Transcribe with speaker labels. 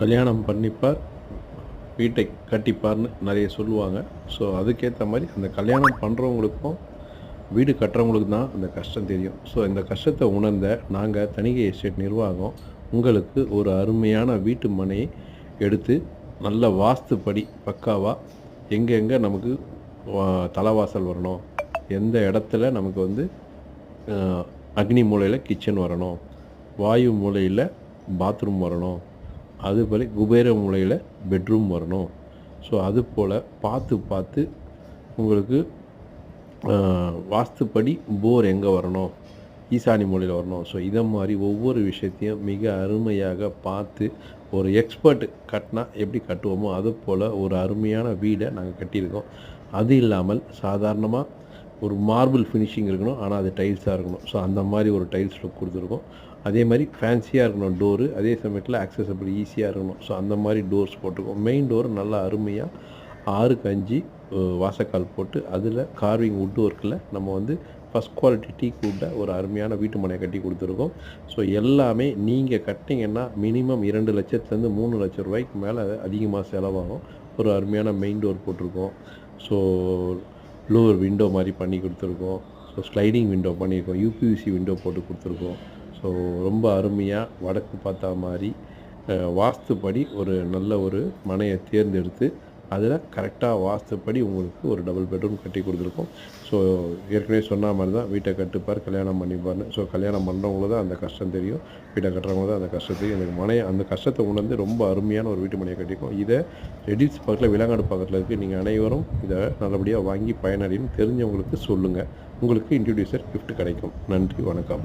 Speaker 1: கல்யாணம் பண்ணிப்பார் வீட்டை கட்டிப்பார்னு நிறைய சொல்லுவாங்க. ஸோ அதுக்கேற்ற மாதிரி அந்த கல்யாணம் பண்ணுறவங்களுக்கும் வீடு கட்டுறவங்களுக்கு தான் அந்த கஷ்டம் தெரியும். ஸோ இந்த கஷ்டத்தை உணர்ந்த நாங்கள் தணிகை எஸ்டேட் நிர்வாகம் உங்களுக்கு ஒரு அருமையான வீட்டு மனையை எடுத்து நல்ல வாஸ்துப்படி பக்காவாக எங்கெங்கே நமக்கு வா- தலைவாசல் வரணும் எந்த இடத்துல நமக்கு வந்து அக்னி மூலையில் கிச்சன் வரணும் வாயு மூலையில் பாத்ரூம் வரணும் அதுபோல் குபேர மூலையில் பெட்ரூம் வரணும். ஸோ அது போல் பார்த்து பார்த்து உங்களுக்கு வாஸ்துப்படி போர் எங்கே வரணும்? ஈசானி மூலையில் வரணும். ஸோ இதை மாதிரி ஒவ்வொரு விஷயத்தையும் மிக அருமையாக பார்த்து ஒரு எக்ஸ்பர்ட் கட்டினா எப்படி கட்டுவோமோ அது போல் ஒரு அருமையான வீடை நாங்கள் கட்டியிருக்கோம். அது இல்லாமல் சாதாரணமாக ஒரு மார்பிள் ஃபினிஷிங் இருக்கணும் ஆனால் அது டைல்ஸாக இருக்கணும். ஸோ அந்த மாதிரி ஒரு டைல்ஸ் லுக் கொடுத்துருக்கோம். அதே மாதிரி ஃபேன்சியாக இருக்கணும் டோரு அதே சமயத்தில் accessible ஈஸியாக இருக்கணும். ஸோ அந்த மாதிரி டோர்ஸ் போட்டிருக்கோம். மெயின் டோர் நல்லா அருமையாக ஆறுக்கு அஞ்சு வாசக்கால் போட்டு அதில் கார்விங் வுட் ஒர்க்கில் நம்ம வந்து ஃபஸ்ட் குவாலிட்டி டீ கூட ஒரு அருமையான வீட்டு மனையை கட்டி கொடுத்துருக்கோம். ஸோ எல்லாமே நீங்கள் கட்டிங்கன்னா மினிமம் இரண்டு லட்சத்துலேருந்து மூணு லட்சம் ரூபாய்க்கு மேலே அதிகமாக செலவாகும். ஒரு அருமையான மெயின் டோர் போட்டிருக்கோம். ஸோ லோவர் விண்டோ மாதிரி பண்ணி கொடுத்துருக்கோம். ஸோ ஸ்லைடிங் விண்டோ பண்ணியிருக்கோம். யூபிவிசி விண்டோ போட்டு கொடுத்துருக்கோம். ஸோ ரொம்ப அருமையாக வடக்கு பார்த்தா மாதிரி வாஸ்து வாஸ்துப்படி ஒரு நல்ல ஒரு மனையை தேர்ந்தெடுத்து அதில் கரெக்டாக வாஸ்துப்படி உங்களுக்கு ஒரு டபுள் பெட்ரூம் கட்டி கொடுத்துருக்கோம். ஸோ ஏற்கனவே சொன்ன மாதிரி தான் வீட்டை கட்டுப்பார் கல்யாணம் பண்ணிப்பார்னு. ஸோ கல்யாணம் பண்ணுறவங்கள தான் அந்த கஷ்டம் தெரியும். வீட்டை கட்டுறவங்க தான் அந்த கஷ்டம் தெரியும். எனக்கு மனையை அந்த கஷ்டத்தை உணர்ந்து ரொம்ப அருமையான ஒரு வீட்டு மனையை கட்டிக்கும் இதை ரெடிஸ் பக்கத்தில் விலங்காடு பக்கத்தில் இருக்குது நீங்கள் அனைவரும் இதை நல்லபடியாக வாங்கி பயனடையும். தெரிஞ்சவங்களுக்கு சொல்லுங்கள் உங்களுக்கு இன்ட்ரடியூசர் கிஃப்ட் கிடைக்கும். நன்றி வணக்கம்.